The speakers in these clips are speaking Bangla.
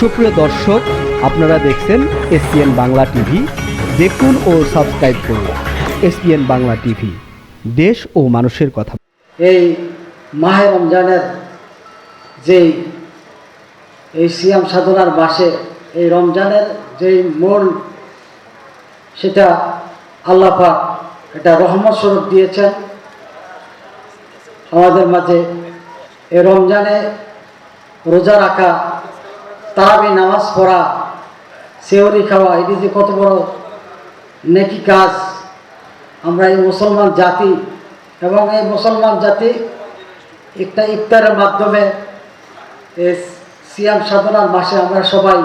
সুপ্রিয় দর্শক, আপনারা দেখছেন এসপিএন বাংলা টিভি। দেখুন ও সাবস্ক্রাইব করুন এসপিএন বাংলা টিভি। দেশ ও মানুষের কথা। এই মাহে রমজানের যেই এই সিয়াম সাধনার মাসে এই রমজানের যেই মূল সেটা আল্লাহ পাক এটা রহমত স্বরূপ দিয়েছেন। আমাদের মাঝে এই রমজানে রোজা রাখা তারাবি নামাজ পড়া, সেহরি খাওয়া, এটি যে কত বড় নেকি কাজ। আমরা এই মুসলমান জাতি এবং এই মুসলমান জাতি একটা ইফতারের মাধ্যমে সিয়াম সাধনার মাসে আমরা সবাই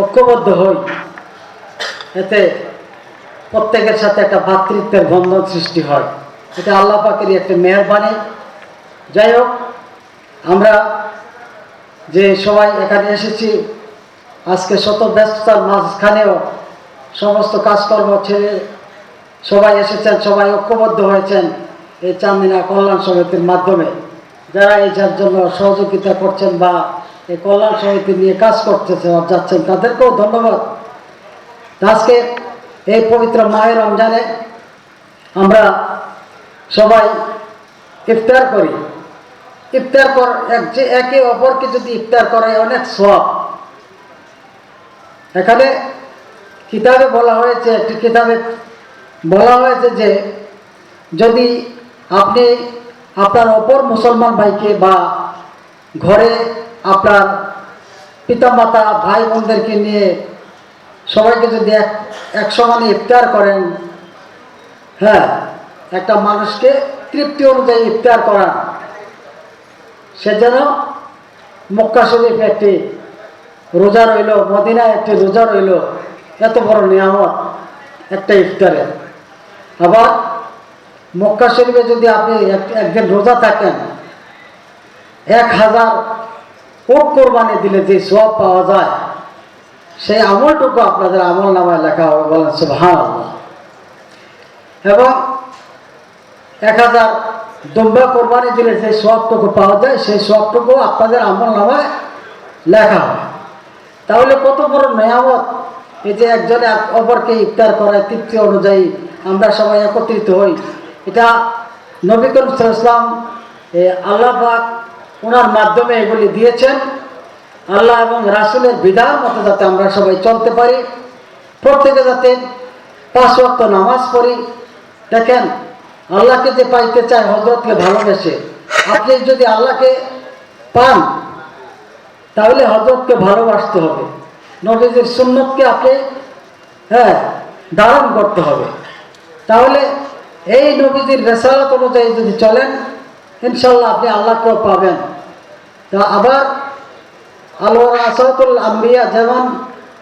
ঐক্যবদ্ধ হই। এতে প্রত্যেকের সাথে একটা ভ্রাতৃত্বের বন্ধন সৃষ্টি হয়। এটা আল্লাহ পাকেরই একটা মেহরবানি। যাই হোক, আমরা যে সবাই এখানে এসেছি, আজকে শত ব্যস্ততার মাঝখানেও সমস্ত কাজকর্ম ছেড়ে সবাই এসেছেন, সবাই ঐক্যবদ্ধ হয়েছেন এই চান্দিনা কল্যাণ সমিতির মাধ্যমে। যারা এই যার জন্য সহযোগিতা করছেন বা এই কল্যাণ সমিতি নিয়ে কাজ করতেছে যাচ্ছেন, তাদেরকেও ধন্যবাদ। আজকে এই পবিত্র মায়ের রমজানে আমরা সবাই ইফতার করি। ইফতার কর, এক যে একে অপরকে যদি ইফতার করে অনেক সব এখানে কিতাবে বলা হয়েছে, একটি কিতাবে বলা হয়েছে যে, যদি আপনি আপনার অপর মুসলমান ভাইকে বা ঘরে আপনার পিতামাতা ভাই বোনদেরকে নিয়ে সবাইকে যদি এক এক সমানে ইফতার করেন হ্যাঁ একটা মানুষকে তৃপ্তি অনুযায়ী ইফতার করান সে যেন মক্কা শরীফ একটি রোজা রইল মদিনা একটি রোজা রইল। এত বড় নিয়ামত, একটা ইফতারে। আবার মক্কা শরীফে যদি আপনি এক- একদিন রোজা থাকেন, এক হাজার কোট কোরবানি দিলে যে সব পাওয়া যায়, সেই আমলটুকু আপনাদের আমল নামায় লেখা হবে, বলেন সুবহান এবং এক হাজার দুম্বা কোরবানি দিলে যে সবটুকু পাওয়া যায়, সেই সবটুকু আপনাদের আমল নামায় লেখা হয়। তাহলে কত বড় নেয়ামত এই যে একজনে এক অপরকে ইফতার করায়, তৃপ্তি অনুযায়ী আমরা সবাই একত্রিত হই। এটা নবী করিম ইসলাম আল্লাহ পাক ওনার মাধ্যমে এগুলি দিয়েছেন। আল্লাহ এবং রাসুলের বিধান মতো যাতে আমরা সবাই চলতে পারি। প্রত্যেকে যাতে পাঁচ ওয়াক্ত নামাজ পড়ি। দেখেন আল্লাহকে যে পাইতে চায় হজরতকে ভালোবেসে। আপনি যদি আল্লাহকে পান, তাহলে হজরতকে ভালোবাসতে হবে। নবীজির সুন্নতকে আপনি হ্যাঁ ধারণ করতে হবে। তাহলে এই নবীজির রেসালত অনুযায়ী যদি চলেন ইনশাল্লাহ আপনি আল্লাহকেও পাবেন। তা আবার আল্লাহর আসাদুল আম্বিয়া যেমন,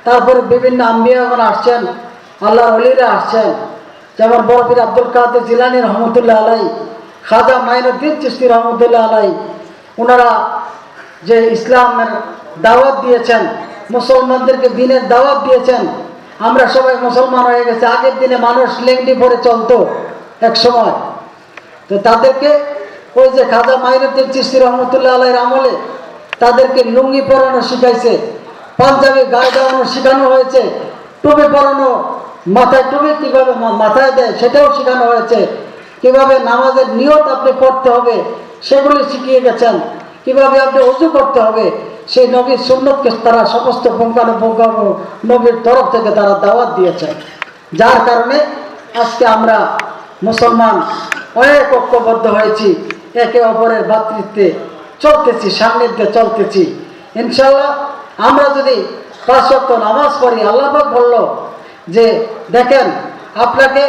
তারপরে বিভিন্ন আম্বিয়াগণ আসছেন আল্লাহ অলিরা আসছেন যেমন বরফির আব্দুল কাদের জিলানি রহমতুল্লাহ আলাই, খাজা মাইনুদ্দিন চিস্তি রহমতুল্লাহ আলাই ওনারা যে ইসলামের দাওয়াত দিয়েছেন, মুসলমানদেরকে দিনের দাওয়াত দিয়েছেন, আমরা সবাই মুসলমান হয়ে গেছে, আগের দিনে মানুষ লেংডি পরে চলতো এক সময়। তো তাদেরকে ওই যে খাজা মাইনুদ্দিন চিস্তি রহমতুল্লাহ আলাইয়ের আমলে তাদেরকে লুঙ্গি পরানো শিখাইছে, পাঞ্জাবি গায়ে দেওয়ানো শেখানো হয়েছে, টুপি পরানো মাথায় টুপি, কীভাবে মাথায় দেয় সেটাও শেখানো হয়েছে। কীভাবে নামাজের নিয়ত আপনি পড়তে হবে, সেগুলি শিখিয়ে গেছেন। কীভাবে আপনি উজু করতে হবে, সেই নবীর সুন্নতকে তারা সমস্ত পুঙ্খানুপুঙ্খ নবীর তরফ থেকে তারা দাওয়াত দিয়েছেন যার কারণে আজকে আমরা মুসলমান অনেক ঐক্যবদ্ধ হয়েছি, একে অপরের ভাতৃত্বে চলতেছি, সান্নিধ্যে চলতেছি। ইনশাল্লাহ আমরা যদি পাঁচ নামাজ পড়ি, আল্লাহ বলল যে দেখেন, আপনাকে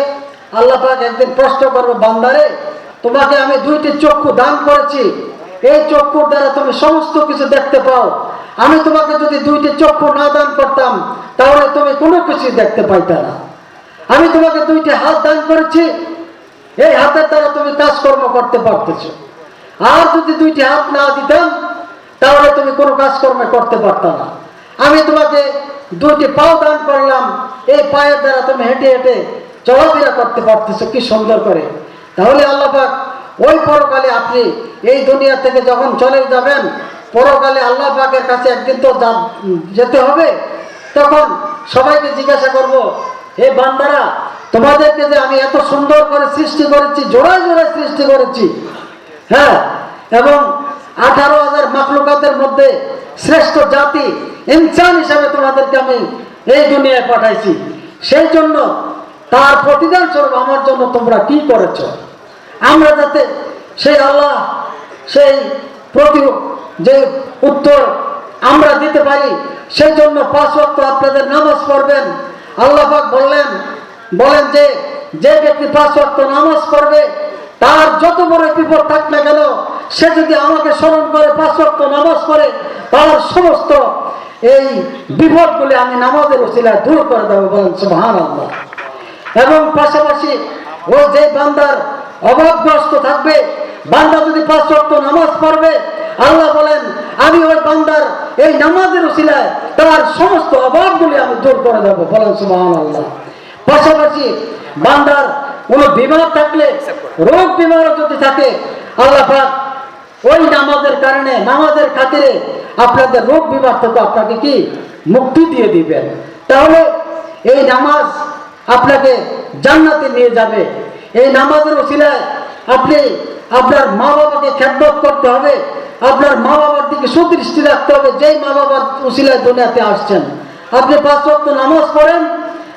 আল্লাপাক একদিন প্রশ্ন করব, বান্দারে, তোমাকে আমি দুইটি চক্ষু দান করেছি। এই চক্ষুর দ্বারা তুমি সমস্ত কিছু দেখতে পাও। আমি তোমাকে যদি দুইটি চক্ষু না দান করতাম, তাহলে তুমি কোনো কিছু দেখতে পাইতে না। আমি তোমাকে দুইটি হাত দান করেছি, এই হাতের দ্বারা তুমি কাজকর্ম করতে পারতেছ। আর যদি দুইটি হাত না দিতাম, তাহলে তুমি কোনো কাজকর্ম করতে পারত না। আমি তোমাকে দুইটি পাও দান করলাম। এই পায়ের দ্বারা তুমি হেঁটে হেঁটে চলাফেরা করতে পারতেছো, কি সুন্দর করে। তাহলে আল্লাহ পাক ওই পরকালে আপনি এই দুনিয়া থেকে যখন চলে যাবেন, পরকালে আল্লাহ পাকের কাছে একদিন তো যেতে হবে। তখন সবাইকে জিজ্ঞাসা করব, হে বান্দারা, তোমাদেরকে যে আমি এত সুন্দর করে সৃষ্টি করেছি, জোড়ায় জোড়ায় সৃষ্টি করেছি হ্যাঁ? এবং আঠারো হাজার মাকলুকাতের মধ্যে শ্রেষ্ঠ জাতি ইনসান হিসাবে তোমাদেরকে আমি এই দুনিয়ায় পাঠাইছি। সেই জন্য তার প্রতিদান স্বরূপ আমার জন্য তোমরা কি করেছ? আমরা যাতে সেই আল্লাহ, সেই প্রতি যে উত্তর আমরা দিতে পারি, সেই জন্য পাঁচ ওয়াক্ত আপনাদের নামাজ পড়বেন। আল্লাহফাক বললেন, বলেন যে যে ব্যক্তি পাঁচ ওয়াক্ত নামাজ পড়বে, তার যত বড় বিপদ থাক না কেন, সে যদি আমাকে স্মরণ করে পাঁচ ওয়াক্ত নামাজ পড়ে, তার সমস্ত এই বিপদ বিপদগুলি আমি নামাজের ওসিলায় দূর করে দেবো বলেন আল্লাহ এবং পাশাপাশি ও যে বান্দার অভাবগ্রস্ত থাকবে, বান্দা যদি পাঁচ ওয়াক্ত নামাজ পড়বে, আল্লাহ বলেন, আমি ওই বান্দার এই নামাজের উসিলায় তার সমস্ত অভাবগুলি আমি দূর করে দেবো বলেন সুবহান আল্লাহ পাশাপাশি বান্দার কোনো বিমার থাকলে, রোগ বিমারও যদি থাকে, আল্লাহ পাক ওই নামাজের কারণে, নামাজের খাতিরে আপনাদের রোগ বিমার থেকে আপনাকে কি? মুক্তি দিয়ে দিবেন। তাহলে এই নামাজ আপনাকে জান্নাতে নিয়ে যাবে। এই নামাজের ওসিলায় আপনি আপনার মা বাবাকে খ্যাতমত করতে হবে। আপনার মা বাবার দিকে সুদৃষ্টি রাখতে হবে। যেই মা বাবার ওসিলায় দুনিয়াতে আসছেন। আপনি পাঁচ ওয়াক্ত নামাজ পড়েন।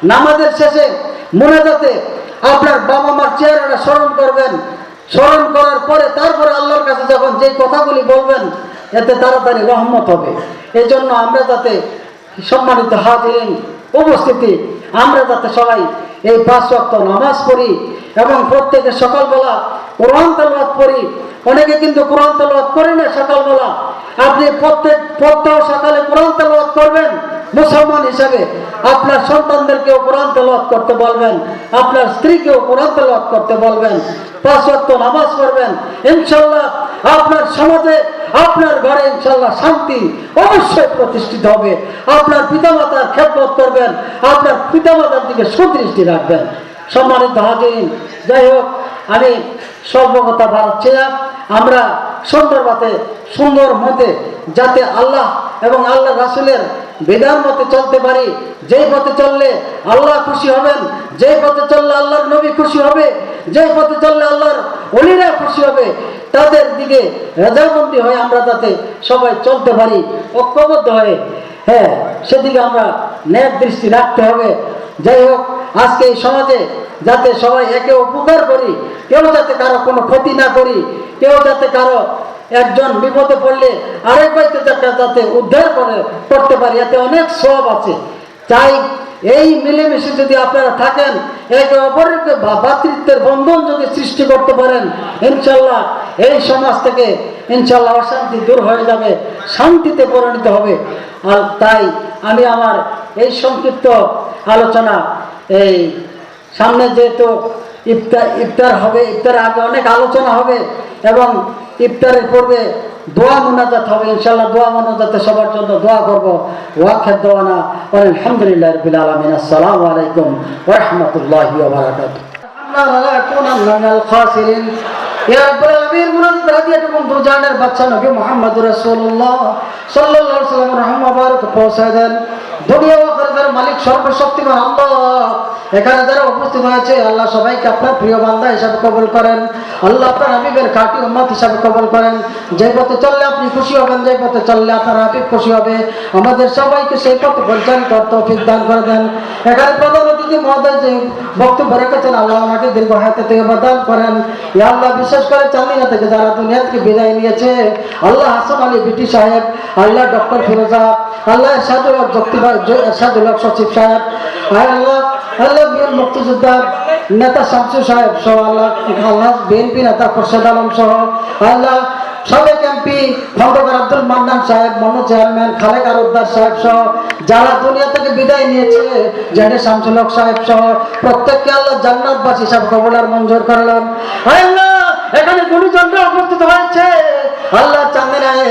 নামাজের শেষে মোনাজাতে আপনার বাবা মার চেহারাটা স্মরণ করবেন। স্মরণ করার পরে তারপরে আল্লাহর কাছে যখন যেই কথাগুলি বলবেন, এতে তাড়াতাড়ি রহমত হবে। এই জন্য আমরা যাতে সম্মানিত হাজিরিন উপস্থিতি, আমরা যাতে সবাই এই পাঁচ ওয়াক্ত নামাজ পড়ি এবং প্রত্যেকে সকালবেলা কোরআন তেলাওয়াত পড়ি। অনেকে কিন্তু কোরআন তেলাওয়াত করে না সকালবেলা। আপনি প্রত্যেক প্রত্যহ সকালে কোরআন তেলাওয়াত করবেন, মুসলমান হিসাবে। আপনার সন্তানদেরকেও কোরআন তেলাওয়াত করতে বলবেন, আপনার স্ত্রীকেও কোরআন তেলাওয়াত করতে বলবেন। পাঁচ ওয়াক্ত নামাজ পড়বেন, ইনশাল্লাহ আপনার সমাজে, আপনার ঘরে ইনশাল্লাহ শান্তি অবশ্যই প্রতিষ্ঠিত হবে। আপনার পিতামাতার খেদমত করবেন, আপনার পিতামাতার দিকে সুদৃষ্টি রাখবেন। সম্মানিত হাজির যাই হোক, আমি সর্বকথা বাড়াচ্ছিলাম আমরা সুন্দরভাবে সুন্দর মতে যাতে আল্লাহ এবং আল্লাহ রাসুলের বিধান মতে চলতে পারি, যেই পথে চললে আল্লাহ খুশি হবেন, যেই পথে চললে আল্লাহর নবী খুশি হবে যেই পথে চললে আল্লাহর অলিরা খুশি হবে, তাদের দিকে রেজাবন্দি হয়ে আমরা যাতে সবাই চলতে পারি, ঐক্যবদ্ধ হয়ে হ্যাঁ সেদিকে আমরা ন্যায় দৃষ্টি রাখতে হবে। যাই হোক, আজকে এই সমাজে যাতে সবাই একে উপকার করি, কেউ যাতে কারও কোনো ক্ষতি না করি, কেউ যাতে কারও একজন বিপদে পড়লে আরেক বাড়িতে যাতে উদ্ধার করে, করতে পারি, এতে অনেক সব আছে। তাই এই মিলেমিশে যদি আপনারা থাকেন, একে অপরের ভা- ভ্রাতৃত্বের বন্ধন যদি সৃষ্টি করতে পারেন, ইনশাল্লাহ এই সমাজ থেকে ইনশাল্লাহ অশান্তি দূর হয়ে যাবে, শান্তিতে পরিণত হবে। আর তাই আমি আমার এই সংক্ষিপ্ত আলোচনা, এই সামনে যেহেতু ইফতার ইফতার হবে ইফতার আগে অনেক আলোচনা হবে এবং ইফতারের পূর্বে দোয়া মোনাজাত হবে ইনশাল্লাহ দোয়া মোনাজাতে সবার জন্য দোয়া করব। ওয়াক্ষের দোয়ানা আলহামদুলিল্লাহ রবিল আলমিন। আসসালামু আলাইকুম রহমতুল্লাহি ওবরাকাতুহ আমরা লা নাকুনান্না মিনাল খাসিরিন রাব্বুল আলামিন মুনাজাত হাদিয়াতুকুম দুজানের বাদশা নবী মুহাম্মদুর রাসূলুল্লাহ সাল্লাল্লাহু আলাইহি ওয়াসাল্লাম রহমত মুবারক পৌঁছে দেন। দুনিয়া ও মালিক সর্বশক্তিমান আল্লাহ, এখানে যারা উপস্থিত হয়েছে, আল্লাহ সবাইকে আপনার প্রিয় বান্ধা হিসাবে কবল করেন। আল্লাহ আপনার হাবিবের কাটি উম্মত হিসাবে কবল করেন। যে পথে চললে আপনি খুশি হবেন যে পথে চললে আপনার হাবিব খুশি হবে। আমাদের সবাইকে সেই পথে পরিচালিত তৌফিক দান করে দেন। এখানে প্রধান অতিথি মহোদয় যে বক্তব্য রেখেছেন, আল্লাহ আমাকে দীর্ঘ হায়াতে থেকে প্রদান করেন। ইয়া আল্লাহ বিশেষ করে চান্দিনা থেকে যারা দুনিয়া থেকে বিদায় নিয়েছে, আল্লাহ হাসান আলী বিটি সাহেব, আল্লাহ ডক্টর ফিরোজা, আল্লাহ এরশাদুল হক যুক্তিবা এরশাদুল হক সচিব সাহেব আয় আল্লাহ আল্লাহ বীর মুক্তিযোদ্ধা নেতা শামসু সাহেব সহ আল্লাহ আল্লাহ বিএনপি নেতা খোরশেদ আলম সহ, আল্লাহ সাবেক এমপি খন্দকার আব্দুল মান্নান সাহেব মনো চেয়ারম্যান খালেক আরুদ্দার সাহেব সহ যারা দুনিয়া থেকে বিদায় নিয়েছে, জেডে শামসুল হক সাহেব সহ প্রত্যেককে আল্লাহ জান্নাতবাসী হিসাবে কবলার মঞ্জুর আল্লাহ, এখানে গুণীজনরা উপস্থিত হয়েছে। আল্লাহ চান্দিনায়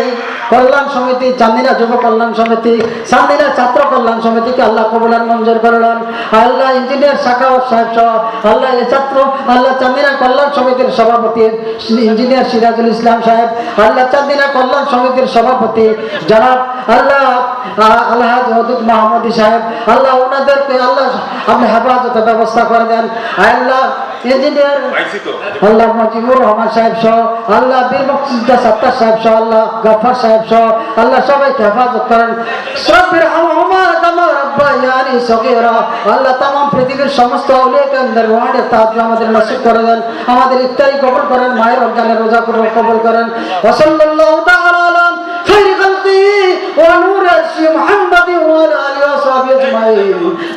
কল্যাণ সমিতি, চান্দিনা যুব কল্যাণ সমিতি চান্দিনা ছাত্র কল্যাণ সমিতিকে আল্লাহ কবুলার মঞ্জুর করলেন। আল্লাহ ইঞ্জিনিয়ার শাখাওয়াত সাহেব সহ আল্লাহ এ ছাত্র, আল্লাহ চান্দিনা কল্যাণ সমিতির সভাপতি ইঞ্জিনিয়ার সিরাজুল ইসলাম সাহেব, আল্লাহ চান্দিনা কল্যাণ সমিতির সভাপতি, জনাব আল্লাহ আলহাজ হদুদ মাহমুদি সাহেব, আল্লাহ ওনাদেরকে আল্লাহ আপনি হেফাজতের ব্যবস্থা করে দেন। আল্লাহ আল্লাহ রহমান সাহেব সহ আল্লাহ বীর সত্তার সাহেব সহ আল্লাহ গফার সাহেব সহ আল্লাহ সবাইকে হেফাজত করেন। আল্লাহ পৃথিবীর সমস্ত আমাদের নসিব করে দেন। আমাদের করেন মায়ের অজ্ঞানের রোজা কবুল করেন।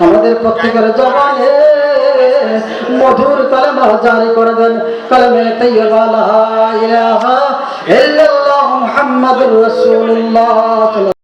আমাদের প্রত্যেকের জবানে মধুর কালেমা জারি করে দেন। কালেমে তাইয়্যিবা ইলাহা ইল্লাল্লাহ মুহাম্মাদুর রাসূলুল্লাহ।